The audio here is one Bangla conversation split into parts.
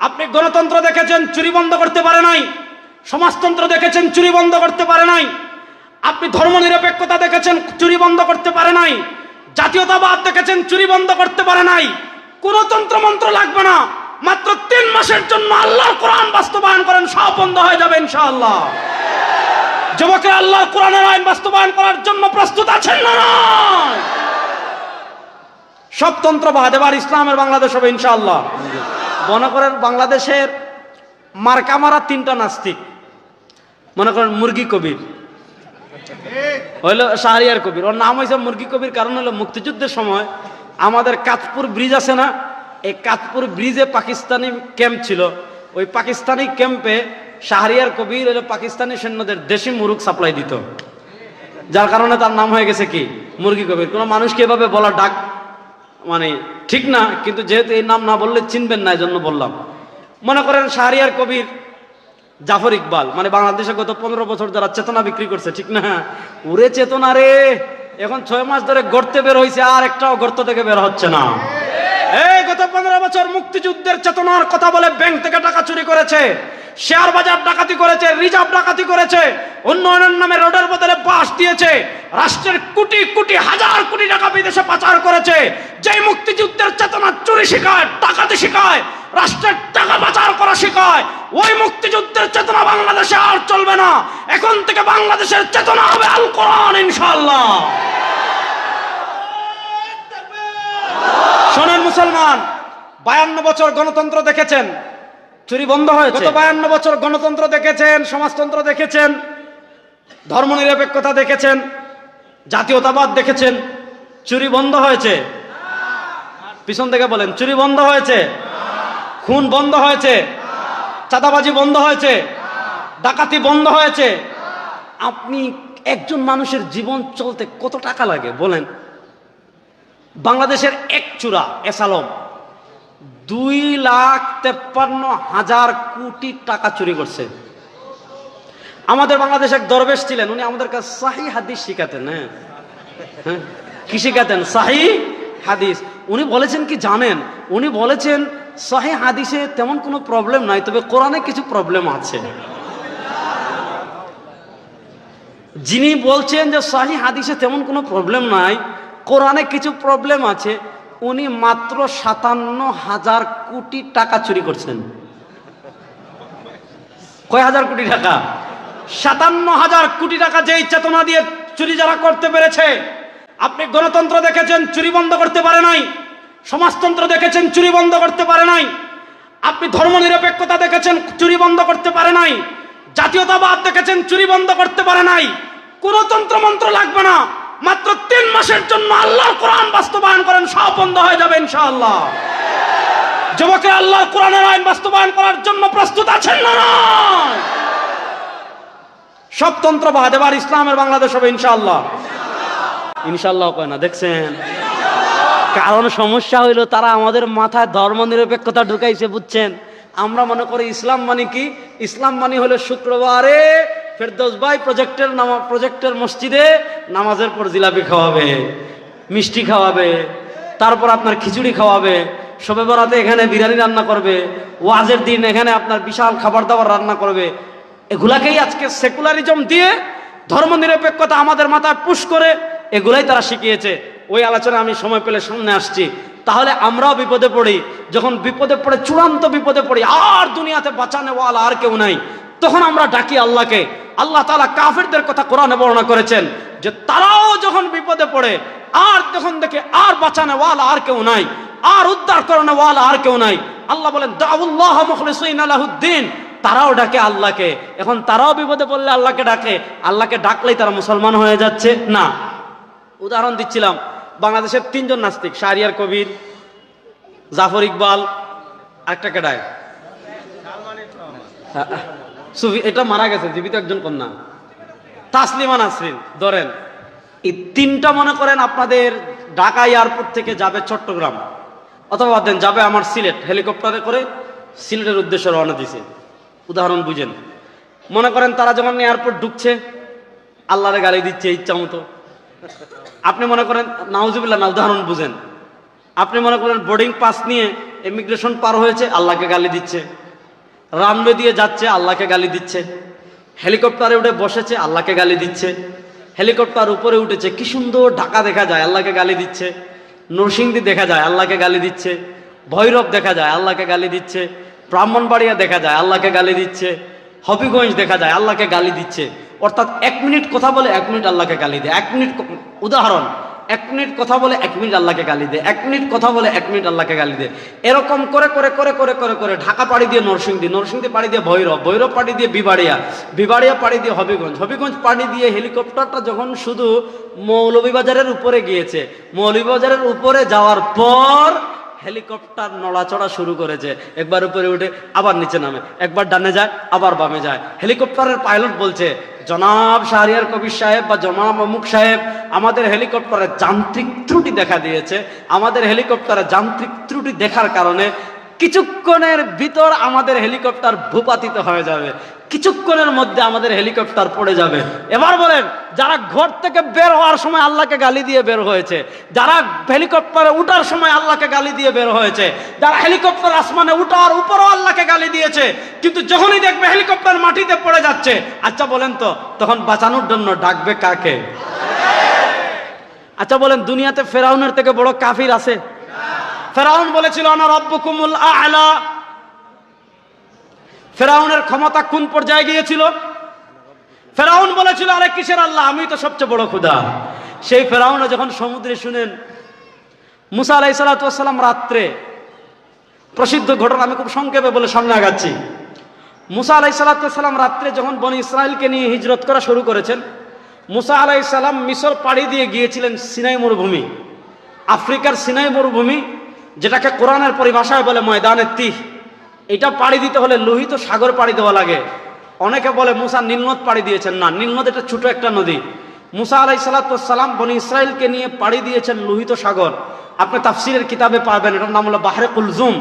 আপনি গণতন্ত্র দেখেছেন, চুরি বন্ধ করতে পারে নাই। সমাজতন্ত্র দেখেছেন, চুরি বন্ধ করতে পারে নাই। আপনি ধর্মনিরপেক্ষতা দেখেছেন, চুরি বন্ধ করতে পারে নাই। জাতীয়তাবাদ দেখেছেন, চুরি বন্ধ করতে পারে নাই। কোন তন্ত্র মন্ত্র লাগবে না। মাত্র তিন মাসের জন্য আল্লাহর কোরআন বাস্তবায়ন করেন, সব বন্ধ হয়ে যাবে ইনশাআল্লাহ। যুবকের, আল্লাহর কোরআনের আইন বাস্তবায়ন করার জন্য প্রস্তুত আছেন না? সব তন্ত্রবাদ, এবার ইসলামের বাংলাদেশ হবে ইনশাআল্লাহ। মনে করেন বাংলাদেশের মার্কা মারা তিনটা নাস্তিক। মনে করেন মুরগি কবির। হইল শাহরিয়ার কবির। ওর নাম হয়েছে মুরগি কবির, কারণ হলো মুক্তিযুদ্ধের সময় আমাদের কাতপুর ব্রিজ আছে না, এই কাতপুর ব্রিজে পাকিস্তানি ক্যাম্প ছিল। ওই পাকিস্তানি ক্যাম্পে শাহরিয়ার কবির হলো পাকিস্তানি সৈন্যদের দেশি মুরগ সাপ্লাই দিত। যার কারণে তার নাম হয়ে গেছে কি? মুরগি কবির। কোনো মানুষকে এভাবে বলা ডাক মানে ঠিক না, কিন্তু যেহেতু এই নাম না বললে চিনবেন না এই জন্য বললাম। মনে করেন শাহরিয়ার কবির জাফর ইকবাল মানে বাংলাদেশে গত পনেরো বছর যারা চেতনা বিক্রি করছে, ঠিক না? ওরে চেতনা রে! এখন ছয় মাস ধরে গর্তে বের হয়েছে আর একটাও গর্ত থেকে বের হচ্ছে না। এই গত পনেরো বছর মুক্তিযুদ্ধের চেতনার কথা বলে ব্যাংক থেকে টাকা চুরি করেছে। শেয়ার বাজার ডাকাতি করেছে, রিজার্ভ ডাকাতি করেছে, উন্নয়নের নামে রোডের বদলে বাস দিয়েছে, রাষ্ট্রের কোটি কোটি, হাজার কোটি টাকা বিদেশে পাচার করেছে, যেই মুক্তিযুদ্ধের চেতনা চুরি শেখায় টাকাতে শেখায়, রাষ্ট্রের টাকা পাচার করা শেখায়, ওই মুক্তিযুদ্ধের চেতনা বাংলাদেশে আর চলবে না। এখন থেকে বাংলাদেশের চেতনা হবে আল কোরআন, ইনশাআল্লাহ। শোনেন মুসলমান, বায়ান্ন বছর গণতন্ত্র দেখেছেন। চুরি বন্ধ হয়েছে। গত বায়ান্ন বছর গণতন্ত্র দেখেছেন, সমাজতন্ত্র দেখেছেন, ধর্মনিরপেক্ষতা দেখেছেন, জাতীয়তাবাদ দেখেছেন, চুরি বন্ধ হয়েছে। পিছন থেকে বলেন, চুরি বন্ধ হয়েছে। খুন বন্ধ হয়েছে। চাঁদাবাজি বন্ধ হয়েছে। ডাকাতি বন্ধ হয়েছে। আপনি একজন মানুষের জীবন চলতে কত টাকা লাগে বলেন? বাংলাদেশের এক চূড়া, এসালম। দুই লাখ তেপ্পান্ন হাজার কোটি টাকা চুরি করছে। আমাদের বাংলাদেশে এক দরবেশ ছিলেন, উনি আমাদের কাছে শাহি হাদিস শিখাতেন হ্যাঁ। হ্যাঁ? কি শিখাতেন? শাহি হাদিস। উনি বলেছেন কি জানেন? উনি বলেছেন শাহি হাদিসে তেমন কোনো প্রবলেম নাই, তবে কোরআনে কিছু প্রবলেম আছে। যিনি বলছেন যে শাহি হাদিসে তেমন কোনো প্রবলেম নাই, কোরআনে কিছু প্রবলেম আছে উনি মাত্র সাতান্ন হাজার কোটি টাকা চুরি করছেন। কয় হাজার কোটি টাকা? সাতান্ন হাজার কোটি টাকা যেই চেতনা দিয়ে চুরি যারা করতে পেরেছে, আপনি গণতন্ত্র দেখেছেন, চুরি বন্ধ করতে পারে নাই। সমাজতন্ত্র দেখেছেন, চুরি বন্ধ করতে পারে নাই। আপনি ধর্মনিরপেক্ষতা দেখেছেন, চুরি বন্ধ করতে পারে নাই। জাতীয়তাবাদ দেখেছেন, চুরি বন্ধ করতে পারে নাই। কোন তন্ত্র মন্ত্র লাগবে না। মাত্র তিন মাসের জন্য আল্লাহ কোরআন বাস্তবায়ন করেন, সব বন্ধ হয়ে যাবে ইনশাআল্লাহ। যুবকের আল্লাহ কোরআনের আইন বাস্তবায়ন করার জন্য প্রস্তুত আছেন না নয়? সব তন্ত্রবাদ এবার ইসলামের বাংলাদেশ হবে ইনশাআল্লাহ। ইনশাআল্লাহ কয় না, দেখছেন? কারণ সমস্যা হইল, তারা আমাদের মাথায় ধর্ম নিরপেক্ষতা ঢুকাইছে, বুঝছেন? আমরা মনে করি ইসলাম মানে কি? ইসলাম মানে হলো শুক্রবারে ফেরদৌস ভাই প্রজেক্টের নামা প্রজেক্টের মসজিদে নামাজের পর জিলাপি খাওয়াবে, মিষ্টি খাওয়াবে, তারপর আপনার খিচুড়ি খাওয়াবে সবে বরাতে এখানে বিরিয়ানি রান্না করবে, ওয়াজের দিন এখানে আপনার বিশাল খাবার দাবার রান্না করবে। এগুলাকেই আজকে সেকুলারিজম দিয়ে ধর্ম নিরপেক্ষতা আমাদের মাথায় পুশ করে এগুলাই তারা শিখিয়েছে। ওই আলোচনা আমি সময় পেলে সামনে আসছি। তাহলে আমরাও বিপদে পড়ি। যখন বিপদে পড়ে, চূড়ান্ত বিপদে পড়ি, আর দুনিয়াতে বাঁচানো ওয়ালা আর কেউ নাই। তখন আমরা ডাকি আল্লাহকে। আল্লাহ তালা কাফেরদের কথা কোরআনে বর্ণনা করেছেন যে তারাও যখন বিপদে পড়ে, আর যখন দেখে আর বাঁচানো ওয়ালা আর কেউ নাই, আর উদ্ধার করানো ওয়ালা আর কেউ নাই। আল্লাহ বলেন, দাউল্লাহ তারাও ডাকে আল্লাহকে। এখন তারাও বিপদে পড়লে আল্লাহকে ডাকে। আল্লাহকে ডাকলেই তারা মুসলমান হয়ে যাচ্ছে? না। উদাহরণ দিচ্ছিলাম, বাংলাদেশের তিনজন নাস্তিক, শাহরিয়ার কবির, জাফর ইকবাল একটা কেডায় সুফি এটা মারা গেছে, জীবিত একজন কন্যা। তাসলিমা নাসরিন, ধরেন। এই তিনটা মনে করেন আপনাদের ঢাকা এয়ারপোর্ট থেকে যাবে চট্টগ্রাম। অথবা দেন, যাবে আমার সিলেট, হেলিকপ্টারে করে সিলেটের উদ্দেশ্যে রওনা দিছে। উদাহরণ বুঝেন। মনে করেন তারা যখন এয়ারপোর্ট ঢুকছে, আল্লাহরে গালি দিচ্ছে ইচ্ছা মতো। আপনি মনে করেন, নাউজুবিল্লাহ, না, উদাহরণ বুঝেন। আপনি মনে করেন বোর্ডিং পাস নিয়ে ইমিগ্রেশন পার হয়েছে, আল্লাহকে গালি দিচ্ছে। রানওয়ে দিয়ে যাচ্ছে, আল্লাহকে গালি দিচ্ছে। হেলিকপ্টারে উঠে বসেছে, আল্লাহকে গালি দিচ্ছে। হেলিকপ্টার উপরে উঠেছে, কি সুন্দর ঢাকা দেখা যায়, আল্লাহকে গালি দিচ্ছে। নরসিংদী দেখা যায়, আল্লাহকে গালি দিচ্ছে। ভৈরব দেখা যায়, আল্লাহকে গালি দিচ্ছে। ব্রাহ্মণবাড়িয়া দেখা যায়, আল্লাহকে গালি দিচ্ছে। হবিগঞ্জ দেখা যায়, আল্লাহকে গালি দিচ্ছে। অর্থাৎ এক মিনিট কথা বলে এক মিনিট আল্লাহকে গালি দেয়। এক মিনিট উদাহরণ এক মিনিট কথা বলে এক মিনিট আল্লাহকে গালি দেয় এক মিনিট কথা বলে এক মিনিট আল্লাহকে গালি দেয় এরকম করে করে করে করে করে করে ঢাকা পাড়ি দিয়ে নরসিংদী নরসিংদী পাড়ি দিয়ে ভৈরব ভৈরব পাড়ি দিয়ে বিবাড়িয়া বিবাড়িয়া পাড়ি দিয়ে হবিগঞ্জ হবিগঞ্জ পাড়ি দিয়ে হেলিকপ্টারটা যখন শুধু মৌলভীবাজারের উপরে গিয়েছে, মৌলভীবাজারের উপরে যাওয়ার পর হেলিকপ্টার নড়াচড়া শুরু করেছে। একবার উপরে উঠে, আবার নিচে নামে। একবার ডানে যায়, আবার বামে যায়। হেলিকপ্টারের পাইলট বলছে, জনাব শাহরিয়ার কবির সাহেব বা জনাব অমুক সাহেব, আমাদের হেলিকপ্টারের যান্ত্রিক ত্রুটি দেখা দিয়েছে। আমাদের হেলিকপ্টারের যান্ত্রিক ত্রুটি দেখার কারণে কিছুক্ষণের ভিতর আমাদের হেলিকপ্টার ভূপাতিত হয়ে যাবে। কিছুক্ষণের মধ্যে আমাদের হেলিকপ্টার পড়ে যাবে। এবার বলেন, যারা ঘর থেকে বের হওয়ার সময় আল্লাহকে গালি দিয়ে বের হয়েছে, যারা হেলিকপ্টারে উঠার সময় আল্লাহকে গালি দিয়ে বের হয়েছে, যারা হেলিকপ্টার আসমানে উঠার উপরও আল্লাহকে গালি দিয়েছে, কিন্তু যখনই দেখবে হেলিকপ্টার মাটিতে পড়ে যাচ্ছে আচ্ছা বলেন তো, তখন বাঁচানোর জন্য ডাকবে কাকে? আচ্ছা বলেন, দুনিয়াতে ফেরাউনের থেকে বড় কাফির আছে? ফেরাউন বলেছিল না রব্বকুমুল আলা। ফেরাউনের ক্ষমতা কোন পর্যায়ে গিয়েছিল? ফেরাউন বলেছিল, আরে কিসের আল্লাহ? আমি তো সবচেয়ে বড় খুদা সেই ফেরাউন যখন সমুদ্রে শুনেন, মুসা আলাই সালাতাম রাত্রে, প্রসিদ্ধ ঘটনা, আমি খুব সংক্ষেপে বলে সামনে আগাচ্ছি। মুসা আলাই সালাতাম রাত্রে যখন বনি ইসরায়েলকে নিয়ে হিজরত করা শুরু করেছেন, মুসা আলাই সালাম মিশর পাড়ি দিয়ে গিয়েছিলেন সিনাই মরুভূমি, আফ্রিকার সিনাই মরুভূমি, যেটাকে কোরআনের পরিভাষায় বলে ময়দানের তিহ। এটা পাড়ি দিতে হলে লোহিত সাগর পাড়ি দেওয়া লাগে। অনেকে বলে, মুসা নীলনদ পাড়ি দিয়েছেন। না নীলনদ এটা ছোট একটা নদী। মুসা আলাই সালাতাম বনি ইসরায়েলকে নিয়ে পাড়ি দিয়েছেন লোহিত সাগর। আপনি তাফসিরের কিতাবে পাবেন, এটার নাম হলো বাহরে কুলজুম।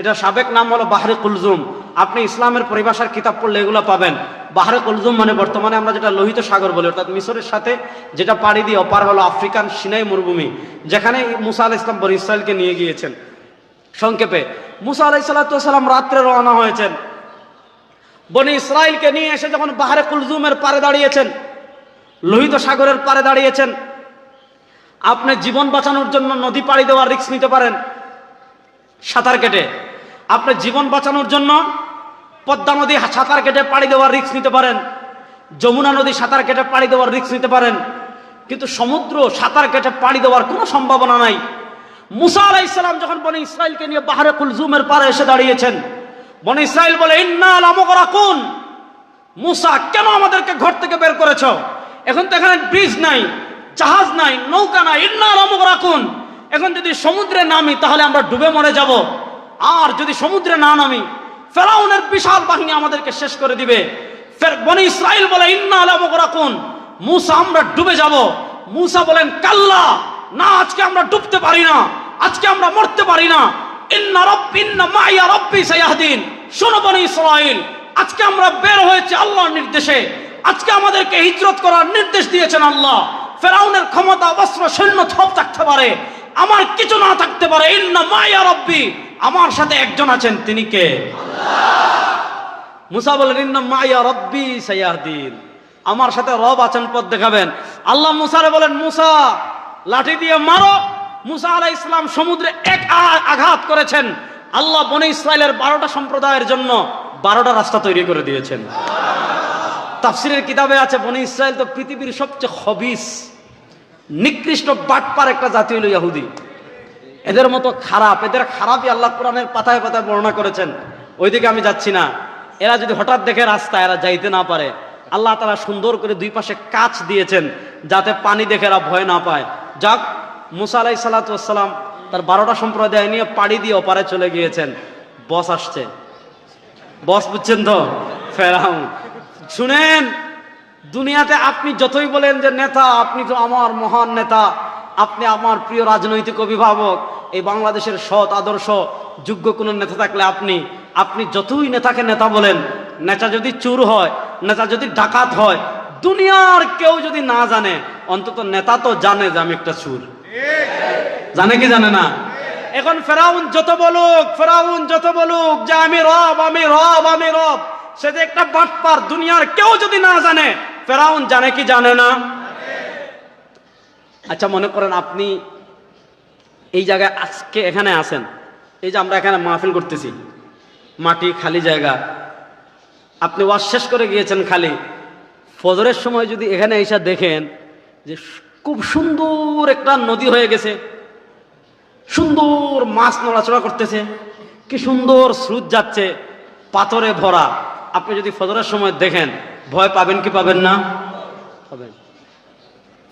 এটা সাবেক নাম হলো বাহরে কুলজুম। আপনি ইসলামের পরিভাষার কিতাব পড়লে এগুলো পাবেন। বাহরে কুলজুম মানে বর্তমানে আমরা যেটা লোহিত সাগর বলি, অর্থাৎ মিশরের সাথে যেটা পাড়ি দিয়ে অপার হলো আফ্রিকান সিনাই মরুভূমি, যেখানে মুসা আল ইসলাম বনি ইসরায়েলকে নিয়ে গিয়েছেন। সংক্ষেপে, মুসা আলাই সাল্লাম রাত্রে রওনা হয়েছেন। বনি ইসরায়েলকে নিয়ে এসে যখন বাহারে কুলজুমের পারে দাঁড়িয়েছেন, লোহিত সাগরের পারে দাঁড়িয়েছেন, আপনি জীবন বাঁচানোর জন্য নদী পাড়ি দেওয়ার রিস্ক নিতে পারেন সাঁতার কেটে। আপনি জীবন বাঁচানোর জন্য পদ্মা নদী সাঁতার কেটে পাড়ি দেওয়ার রিস্ক নিতে পারেন, যমুনা নদী সাঁতার কেটে পাড়ি দেওয়ার রিক্স নিতে পারেন, কিন্তু সমুদ্র সাঁতার কেটে পাড়ি দেওয়ার কোনো সম্ভাবনা নাই। মুসা আলাই ইসলাম যখন বনে ইসরায়েলকে নিয়ে বাহারে কুলজুমের পারে এসে দাঁড়িয়েছেন, বনে ইসরায়েল বলে ইন্নাল আমকরাকুন মুসা, কেন আমাদেরকে ঘর থেকে বের করেছ? এখন তো এখানে ব্রিজ নাই, জাহাজ নাই, নৌকা নাই। ইন্নাল আমকরাকুন এখন যদি সমুদ্রে নামি, তাহলে আমরা ডুবে মরে যাব। আর যদি সমুদ্রে না নামি, ফেরাউনের বিশাল বাহিনী আমাদেরকে শেষ করে দিবে। ফের বনি ইসরায়েল বলে ইন্নাল আমকরাকুন মুসা, আমরা ডুবে যাব। মুসা বলেন, কাল্লা, না, আজকে আমরা ডুবতে পারি না। আজকে আমরা মরতে পারি না। ইন্না রব্বিন্না মাইয়া রব্বি সায়াহদিন। শোনো বনি আজকে আমরা বের হয়েছে আল্লাহর নির্দেশে। আজকে আমাদেরকে হিজরত করার নির্দেশ দিয়েছেন আল্লাহ। ফেরাউনের ক্ষমতা অস্ত্র সৈন্য সব থাকতে পারে। আমার কিছু না থাকতে পারে। ইন্না মাইয়া রব্বি, আমার সাথে একজন আছেন, তিনি কে? মুসা বলেন ইন্না মাইয়া রব্বি সায়াহদিন। আমার সাথে রব আছেন, পথ দেখাবেন। আল্লাহ মুসারে বলেন, মুসা, লাঠি দিয়ে মারো মুসা আলাহ ইসলাম সমুদ্রে এক আঘাত করেছেন। আল্লাহ বনে ইসরায়েলের বারোটা সম্প্রদায়ের জন্য বারোটা রাস্তা তৈরি করে দিয়েছেন। তাফসিরের কিতাবে আছে, বনে ইসরায়েল তো পৃথিবীর সবচেয়ে হবিস নিকৃষ্ট বাটপার একটা জাতি হলো ইয়াহুদি। এদের মতো খারাপ, এদের খারাপই আল্লাহ কোরআনের পাতায় পাতায় বর্ণনা করেছেন। ওইদিকে আমি যাচ্ছি না। এরা যদি হঠাৎ দেখে রাস্তা, এরা যাইতে না পারে। আল্লাহ তারা সুন্দর করে দুই পাশে কাচ দিয়েছেন, যাতে পানি দেখে এরা ভয় না পায়। যাক মুসা আলাই সালাতাম তার বারোটা সম্প্রদায় নিয়ে পাড়ি দিয়ে ওপারে চলে গিয়েছেন। বস আসছে। বস বুঝছেন তো? ফেরাউন। শুনেন, দুনিয়াতে আপনি যতই বলেন যে নেতা, আপনি তো আমার মহান নেতা, আপনি আমার প্রিয় রাজনৈতিক অভিভাবক, এই বাংলাদেশের সৎ, আদর্শ, যোগ্য কোনো নেতা থাকলে আপনি আপনি যতই নেতাকে নেতা বলেন, নেতা যদি চুর হয়, নেতা যদি ডাকাত হয়, দুনিয়ার কেউ যদি না জানে, অন্তত নেতা তো জানে যে আমি একটা চুর। জানে কি জানে না? এখন ফেরাউন যত বলুক, ফেরাউন যত বলুক যে আমি রব আমি রব আমি রব, সে যে একটা বাটপার দুনিয়ার কেউ যদি না জানে, ফেরাউন জানে কি জানে না? আচ্ছা মনে করেন আপনি এই জায়গায় আজকে এখানে আছেন, এই যে আমরা এখানে মাহফিল করতেছি, মাটি খালি জায়গা, আপনি ওয়াশ শেষ করে গিয়েছেন খালি, ফজরের সময় যদি এখানে এসে দেখেন যে খুব সুন্দর একটা নদী হয়ে গেছে। সুন্দর মাছ নড়াচড়া করতেছে। কি সুন্দর স্রোত যাচ্ছে। পাথরে ভরা। আপনি যদি ফজরের সময় দেখেন, ভয় পাবেন কি পাবেন না? পাবেন।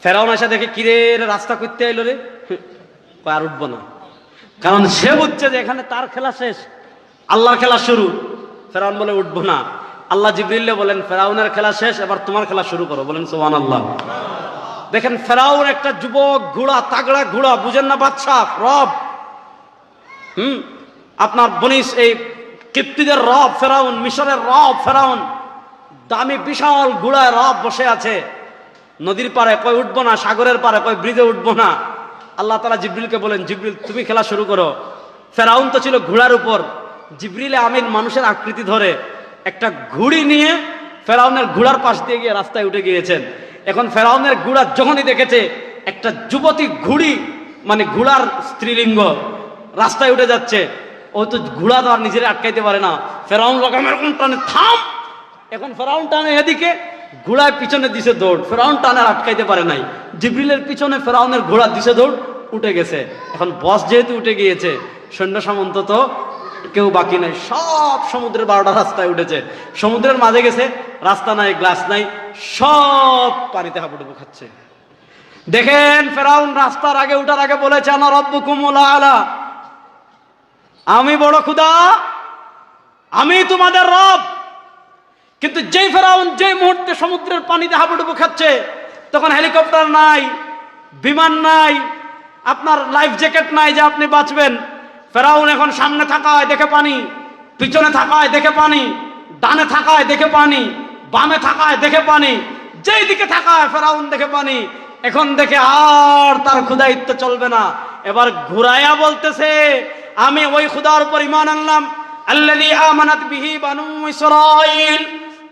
ফেরাউন এসে দেখে, কিরে রাস্তা করতে আইলো রে? আর উঠবো না। কারণ সে বুঝছে যে এখানে তার খেলা শেষ। আল্লাহর খেলা শুরু। ফেরাউন বলে, উঠবো না। আল্লাহ জিবরিল্লে বলেন, ফেরাউনের খেলা শেষ, এবার তোমার খেলা শুরু করো। বলেন সোহান আল্লাহ দেখেন ফেরাউন একটা যুবক, ঘোড়া, তাগড়া ঘোড়া, বুঝেন না বাদশাহ, রব। হুম? আপনার বনিস এই কিপ্তিদের রব ফেরাউন, মিশরের রব ফেরাউন, দামি বিশাল ঘোড়ায় রব বসে আছে। নদীর পারে কই উঠবো না, সাগরের পারে কই ব্রিজে উঠবো না। আল্লাহ তালা জিব্রিলকে বলেন, জিব্রিল, তুমি খেলা শুরু করো। ফেরাউন তো ছিল ঘোড়ার উপর। জিব্রিলে আমিন মানুষের আকৃতি ধরে একটা ঘুড়ি নিয়ে ফেরাউনের ঘোড়ার পাশ দিয়ে গিয়ে রাস্তায় উঠে গিয়েছেন। এখন ফেরাউনের ঘোড়া যখনই দেখেছে, একটা যুবতী ঘুড়ি মানে ঘোড়ার স্ত্রীলিঙ্গ রাস্তায় উঠে যাচ্ছে। ও তো ঘোড়া তো আর নিজের আটকাইতে পারে না। ফেরাউন রকম এরকম টানে, থাম! এখন ফেরাউন টানে এদিকে ঘোড়ায় পিছনে দিছে দৌড়। ফেরাউন টানে আর আটকাইতে পারে নাই। জিব্রিলের পিছনে ফেরাউনের ঘোড়া দিছে দৌড়, উঠে গেছে। এখন বস যেহেতু উঠে গিয়েছে, সৈন্য সামন্ত তো কেউ বাকি নাই। সব সমুদ্রের বারোটা রাস্তায় উঠেছে। সমুদ্রের মাঝে গেছে, রাস্তা নাই, গ্লাস নাই, সব পানিতে হাবুডুবু খাচ্ছে। দেখেন, ফেরাউন রাস্তার আগে, উঠার আগে বলেছে আমার রব্বুকুম আলা। আমি বড় খুদা আমি তোমাদের রব। কিন্তু যেই ফেরাউন যেই মুহূর্তে সমুদ্রের পানিতে হাবুডুবু খাচ্ছে, তখন হেলিকপ্টার নাই, বিমান নাই, আপনার লাইফ জ্যাকেট নাই যে আপনি বাঁচবেন। ফেরাউন এখন সামনে থাকায় দেখে পানি, পিছনে থাকায় দেখে পানি, ডানে থাকায় দেখে পানি, বামে থাকায় দেখে পানি, যেই দিকে থাকায় ফেরাউন দেখে পানি, এখন দেখে আর তার ক্ষুদায়িত্ব চলবে না। এবার ঘুরাইয়া বলতেছে, আমি ওই খুদার উপর ইমান আনলাম। আল্লাযী আমানাত বিহি বানু ইসরাঈল,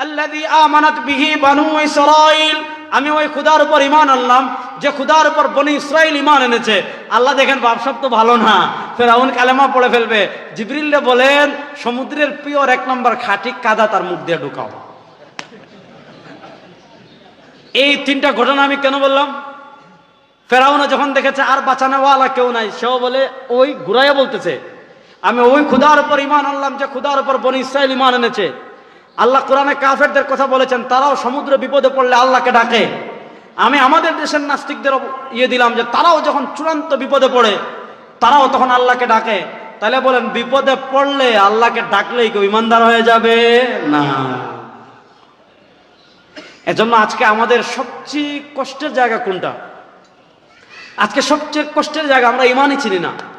আল্লাযী আমানাত বিহি বানু ইসরাঈল। আমি ওই খুদার উপর ইমান আনলাম। যে খুদার উপর বনি ইসরাইল ইমান এনেছে। আল্লাহ দেখেন বাপসব তো ভালো না। ফেরাউন কালেমা পড়ে ফেলবে। জিবরিল্লে বলেন, সমুদ্রের পিওর এক নম্বর খাটি কাদা তার মুখ দিয়ে ঢুকাও। এই তিনটা ঘটনা আমি কেন বললাম? ফেরাউনা যখন দেখেছে, আর বাঁচানোওয়ালা কেউ নাই সেও বলে, ওই ঘুরাইয়া বলতেছে, আমি ওই খুদার উপর ইমান আনলাম যে খুদার উপর বনি ইসরাইল ইমান এনেছে। আল্লাহ কোরআনে কাফেরদের কথা বলেছেন, তারাও সমুদ্র বিপদে পড়লে আল্লাহকে ডাকে। আমি আমাদের দেশের নাস্তিকদের ইয়ে দিলাম যে, তারাও যখন চূড়ান্ত বিপদে পড়ে তারাও তখন আল্লাহকে ডাকে। তাহলে বলেন, বিপদে পড়লে আল্লাহকে ডাকলেই কেউ ইমানদার হয়ে যাবে? না। এজন্য আজকে আমাদের সবচেয়ে কষ্টের জায়গা কোনটা? আজকে সবচেয়ে কষ্টের জায়গা আমরা ইমানই চিনি না।